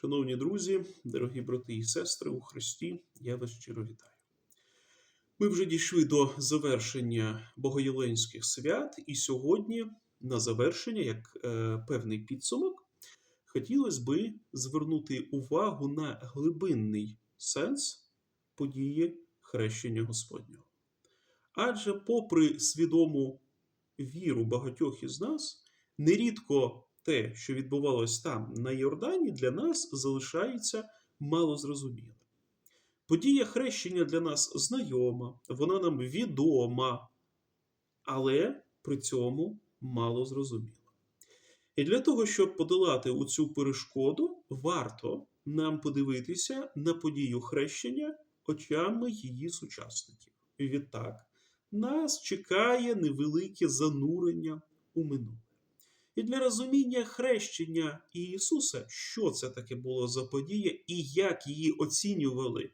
Шановні друзі, дорогі брати і сестри у Христі, я вас щиро вітаю. Ми вже дійшли до завершення богоєленських свят, і сьогодні, на завершення, як е, певний підсумок, хотілося би звернути увагу на глибинний сенс події хрещення Господнього. Адже, попри свідому віру багатьох із нас, нерідко те, що відбувалось там на Йордані, для нас залишається малозрозумілим. Подія хрещення для нас знайома, вона нам відома, але при цьому мало зрозуміла. І для того, щоб подолати у цю перешкоду, варто нам подивитися на подію хрещення очами її сучасників. Відтак, нас чекає невелике занурення у минуле. І для розуміння хрещення Ісуса, що це таке було за подія і як її оцінювали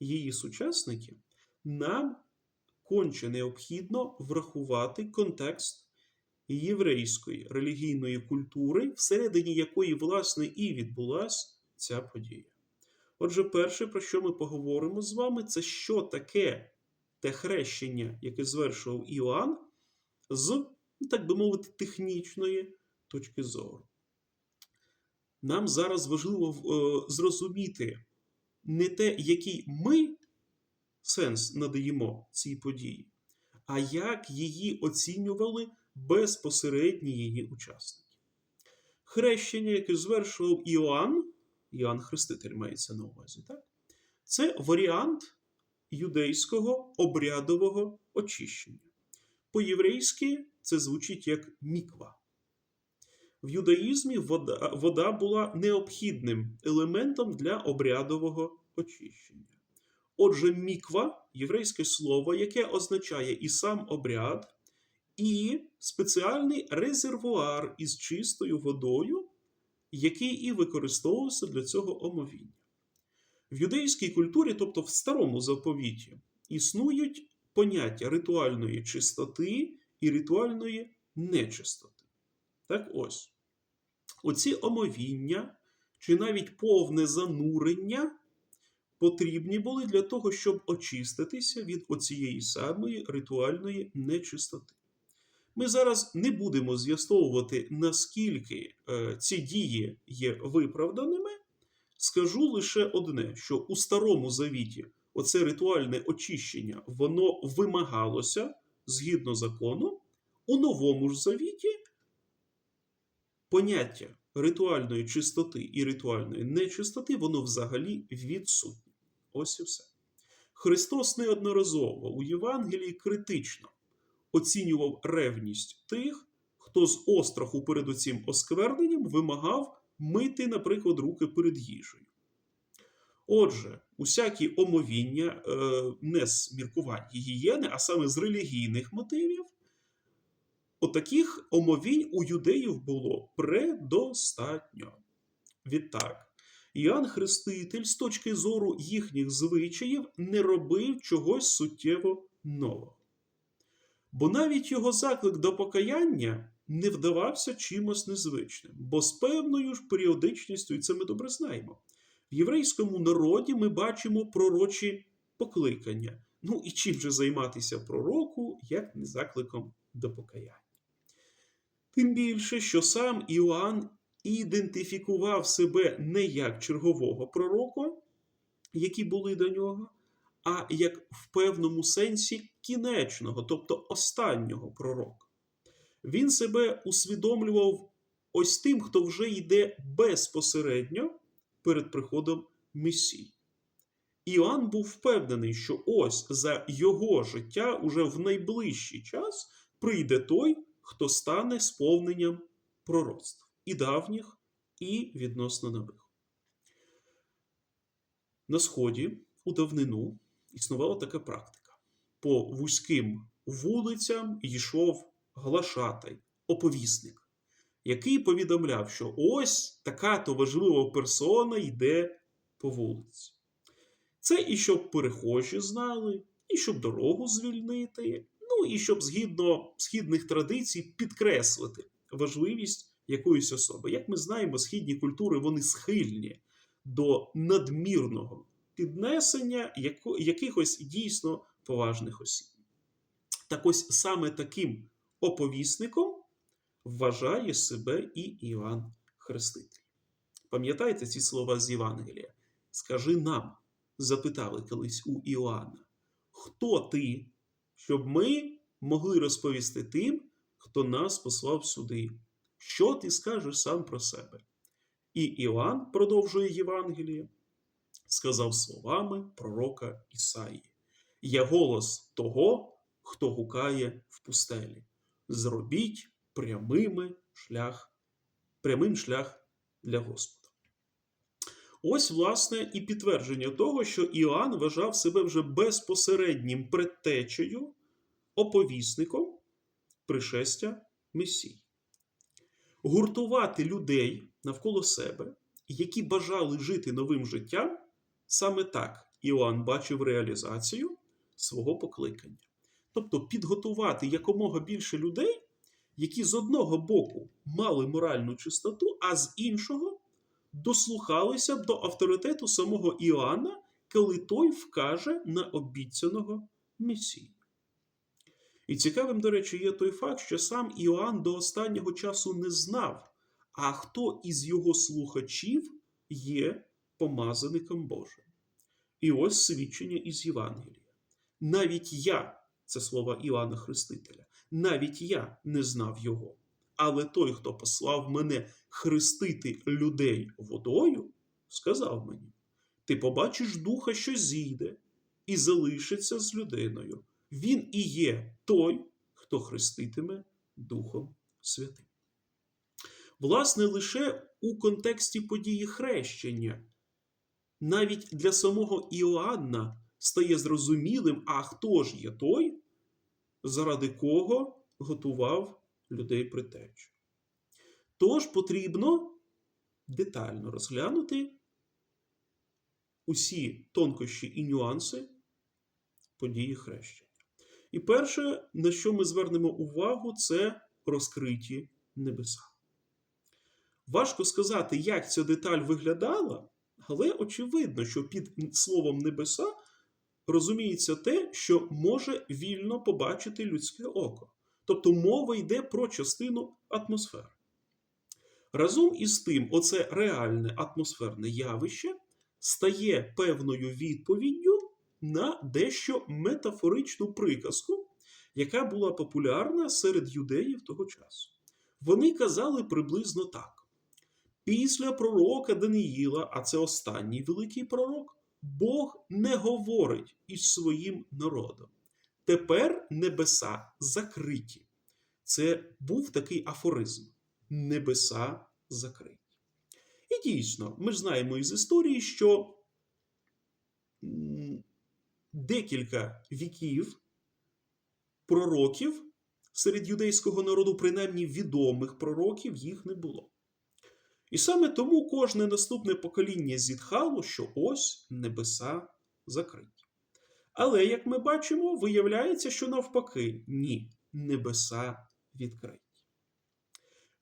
її сучасники, нам конче необхідно врахувати контекст єврейської релігійної культури, всередині якої, власне, і відбулася ця подія. Отже, перше, про що ми поговоримо з вами, це що таке те хрещення, яке звершував Іоанн, з, так би мовити, технічної точки зору. Нам зараз важливо е, зрозуміти не те, який ми сенс надаємо цій події, а як її оцінювали безпосередні її учасники. Хрещення, яке звершував Іоанн, Іоанн Хреститель мається на увазі, так? це варіант юдейського обрядового очищення. По-єврейськи це звучить як міква. В юдаїзмі вода, вода була необхідним елементом для обрядового очищення. Отже, міква єврейське слово, яке означає і сам обряд, і спеціальний резервуар із чистою водою, який і використовувався для цього омовіння. В юдейській культурі, тобто в старому заповіті, існують поняття ритуальної чистоти і ритуальної нечистоти. Так ось, оці омовіння чи навіть повне занурення потрібні були для того, щоб очиститися від оцієї самої ритуальної нечистоти. Ми зараз не будемо з'ясовувати, наскільки е, ці дії є виправданими. Скажу лише одне: що у старому завіті оце ритуальне очищення воно вимагалося згідно закону, у новому ж завіті поняття ритуальної чистоти і ритуальної нечистоти, воно взагалі відсутнє. Ось і все. Христос неодноразово у Євангелії критично оцінював ревність тих, хто з остраху перед оцім оскверненням вимагав мити, наприклад, руки перед їжею. Отже, усякі омовіння е, не з міркувань гігієни, а саме з релігійних мотивів, отаких омовінь у юдеїв було предостатньо. Відтак, Іоанн Хреститель з точки зору їхніх звичаїв не робив чогось суттєво нового. Бо навіть його заклик до покаяння не вдавався чимось незвичним, бо з певною ж періодичністю, і це ми добре знаємо. В єврейському народі ми бачимо пророчі покликання. Ну і чим же займатися пророку, як не закликом до покаяння? Тим більше, що сам Іоанн ідентифікував себе не як чергового пророка, які були до нього, а як в певному сенсі кінечного, тобто останнього пророка. Він себе усвідомлював ось тим, хто вже йде безпосередньо перед приходом Месії. Іоанн був впевнений, що ось за його життя уже в найближчий час прийде той, хто стане сповненням пророцтв і давніх, і відносно нових. На Сході у давнину існувала така практика. По вузьким вулицям йшов глашатай, оповісник, який повідомляв, що ось така то важлива персона йде по вулиці. Це і щоб перехожі знали, і щоб дорогу звільнити, ну і щоб згідно східних традицій підкреслити важливість якоїсь особи. Як ми знаємо, східні культури вони схильні до надмірного піднесення якихось дійсно поважних осіб. Так ось саме таким оповісником вважає себе і Іоанн Хреститель. Пам'ятаєте ці слова з Євангелія? Скажи нам, запитали колись у Іоанна, хто ти, щоб ми могли розповісти тим, хто нас послав сюди? Що ти скажеш сам про себе? І Іоанн продовжує Євангеліє, сказав словами пророка Ісаї: Я голос того, хто гукає в пустелі. Зробіть прямими шлях, прямим шлях для Господа. Ось, власне, і підтвердження того, що Іоанн вважав себе вже безпосереднім предтечею, оповісником пришестя Месії. Гуртувати людей навколо себе, які бажали жити новим життям, саме так Іоанн бачив реалізацію свого покликання. Тобто підготувати якомога більше людей, які з одного боку мали моральну чистоту, а з іншого дослухалися до авторитету самого Іоанна, коли той вкаже на обіцяного Месію. І цікавим, до речі, є той факт, що сам Іоанн до останнього часу не знав, а хто із його слухачів є помазаником Божим. І ось свідчення із Євангелія. Навіть я, це слова Іоанна Хрестителя, навіть я не знав його. Але той, хто послав мене хрестити людей водою, сказав мені: ти побачиш духа, що зійде, і залишиться з людиною. Він і є той, хто хреститиме Духом Святим. Власне, лише у контексті події хрещення, навіть для самого Іоанна стає зрозумілим, а хто ж є той, заради кого готував людей притечу. Тож потрібно детально розглянути усі тонкощі і нюанси події хрещення. І перше, на що ми звернемо увагу, це розкриті небеса. Важко сказати, як ця деталь виглядала, але очевидно, що під словом небеса розуміється те, що може вільно побачити людське око. Тобто мова йде про частину атмосфери. Разом із тим, оце реальне атмосферне явище стає певною відповіддю на дещо метафоричну приказку, яка була популярна серед юдеїв того часу. Вони казали приблизно так: після пророка Даниїла, а це останній великий пророк, Бог не говорить із своїм народом. Тепер небеса закриті. Це був такий афоризм: небеса закриті. І дійсно, ми знаємо із історії, що декілька віків пророків серед юдейського народу, принаймні відомих пророків, їх не було. І саме тому кожне наступне покоління зітхало, що ось небеса закриті. Але, як ми бачимо, виявляється, що навпаки, ні, небеса відкриті.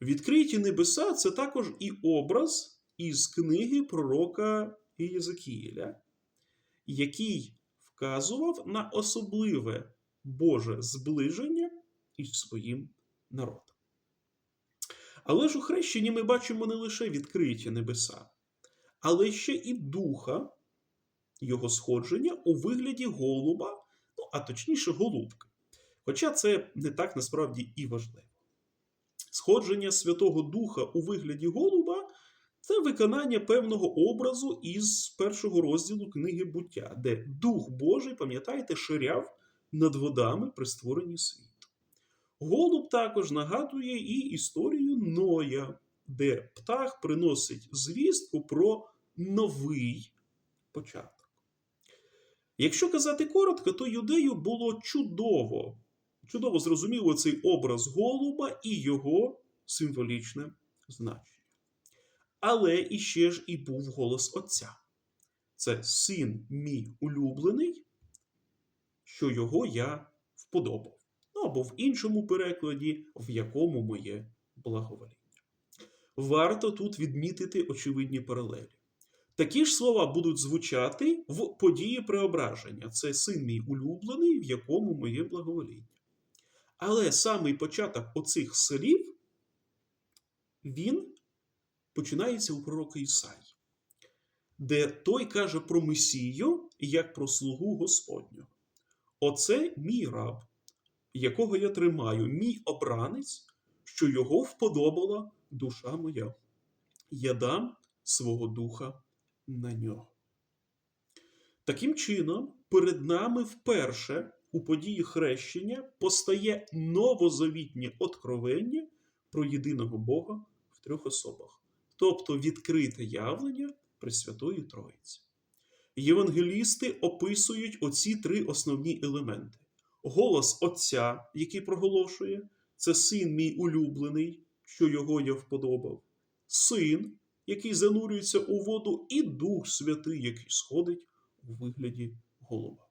Відкриті небеса це також і образ із книги пророка Єзекіїля, який вказував на особливе Боже зближення із своїм народом. Але ж у хрещенні ми бачимо не лише відкриті небеса, але ще і духа його сходження у вигляді голуба, ну, а точніше, голубки. Хоча це не так насправді і важливо. Сходження Святого Духа у вигляді голуба це виконання певного образу із першого розділу книги буття, де Дух Божий, пам'ятаєте, ширяв над водами при створенні світу. Голуб також нагадує і історію Ноя, де птах приносить звістку про новий початок. Якщо казати коротко, то юдею було чудово, чудово зрозуміло цей образ голуба і його символічне значення. Але іще ж і був голос Отця. Це син мій улюблений, що його я вподобав. Або в іншому перекладі, в якому моє благовоління. варто тут відмітити очевидні паралелі. Такі ж слова будуть звучати в події преображення. Це син мій улюблений, в якому моє благовоління. Але самий початок оцих слів, він починається у пророка Ісаї, де той каже про Месію як про слугу Господнього. Оце мій раб, якого я тримаю, мій обранець, що його вподобала душа моя. Я дам свого духа на нього. Таким чином, перед нами вперше у події хрещення постає новозавітнє откровення про єдиного Бога в трьох особах, тобто відкрите явлення Пресвятої Троїці. Євангелісти описують оці три основні елементи: голос Отця, який проголошує, це син мій улюблений, що його я вподобав, син, який занурюється у воду, і Дух Святий, який сходить у вигляді голова.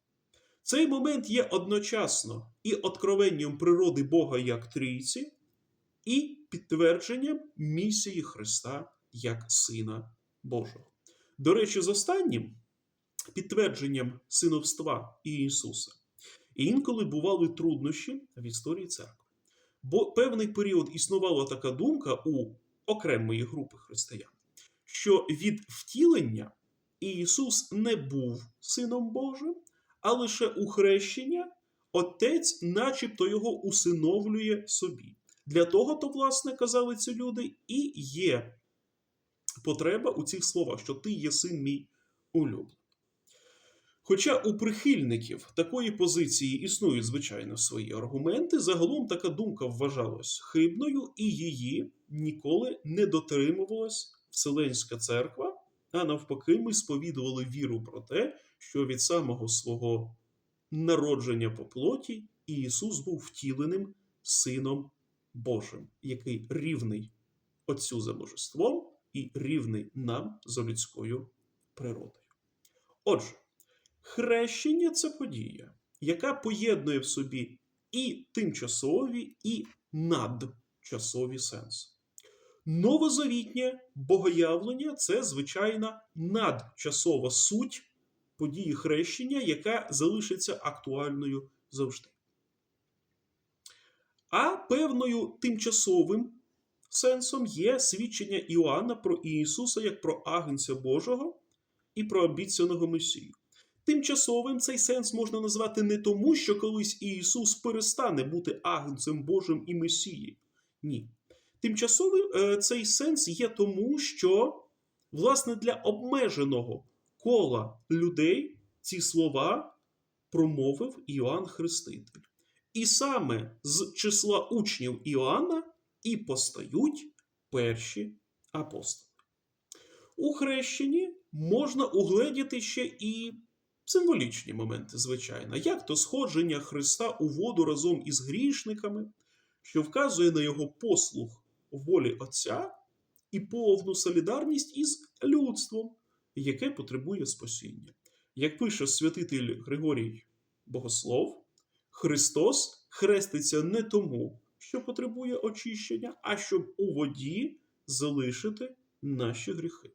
Цей момент є одночасно і откровенням природи Бога як трійці, і підтвердженням місії Христа як Сина Божого. До речі, з останнім підтвердженням синовства Ісуса інколи бували труднощі в історії церкви. Бо певний період існувала така думка у окремої групи християн, що від втілення Ісус не був Сином Божим, а лише у хрещення Отець, начебто, його усиновлює собі. Для того, то, власне, казали ці люди, і є потреба у цих словах, що ти є син мій улюблений. Хоча у прихильників такої позиції існують, звичайно, свої аргументи, загалом така думка вважалась хибною, і її ніколи не дотримувалась Вселенська церква, а навпаки, ми сповідували віру про те, що від самого свого народження по плоті Ісус був втіленим Сином Божим, який рівний Отцю за божеством і рівний нам за людською природою. Отже, хрещення це подія, яка поєднує в собі і тимчасові, і надчасові сенси. Новозавітнє богоявлення це звичайна надчасова суть події хрещення, яка залишиться актуальною завжди. А певною тимчасовим сенсом є свідчення Іоанна про Ісуса як про Агнця Божого і про обіцяного Месію. Тимчасовим цей сенс можна назвати не тому, що колись Ісус перестане бути Агнцем Божим і Месією. Ні. Тимчасовий е, цей сенс є тому, що, власне, для обмеженого кола людей ці слова промовив Іоанн Хреститель. І саме з числа учнів Іоанна і постають перші апостоли. У хрещенні можна угледіти ще і символічні моменти, звичайно, як то сходження Христа у воду разом із грішниками, що вказує на його послуг волі Отця і повну солідарність із людством, яке потребує спасіння. Як пише святитель Григорій Богослов, Христос хреститься не тому, що потребує очищення, а щоб у воді залишити наші гріхи.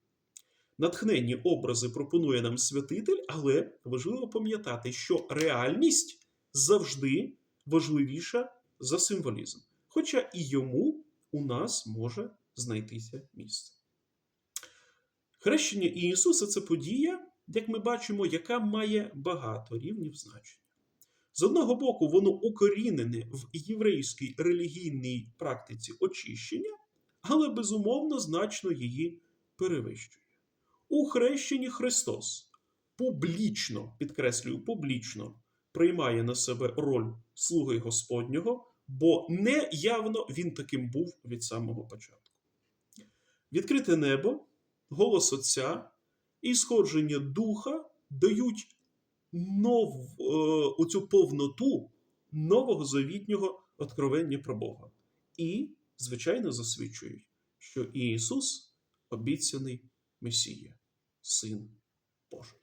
Натхненні образи пропонує нам святитель, але важливо пам'ятати, що реальність завжди важливіша за символізм. Хоча і йому у нас може знайтися місце. Хрещення Ісуса це подія, як ми бачимо, яка має багато рівнів значення. З одного боку, воно укорінене в єврейській релігійній практиці очищення, але безумовно значно її перевищує. У хрещенні Христос публічно, підкреслюю, публічно приймає на себе роль слуги Господнього, бо не явно він таким був від самого початку. Відкрите небо, голос Отця і сходження Духа дають нов, е, оцю повноту нового завітнього откровення про Бога. І, звичайно, засвідчують, що Ісус обіцяний Месія, Син Божий.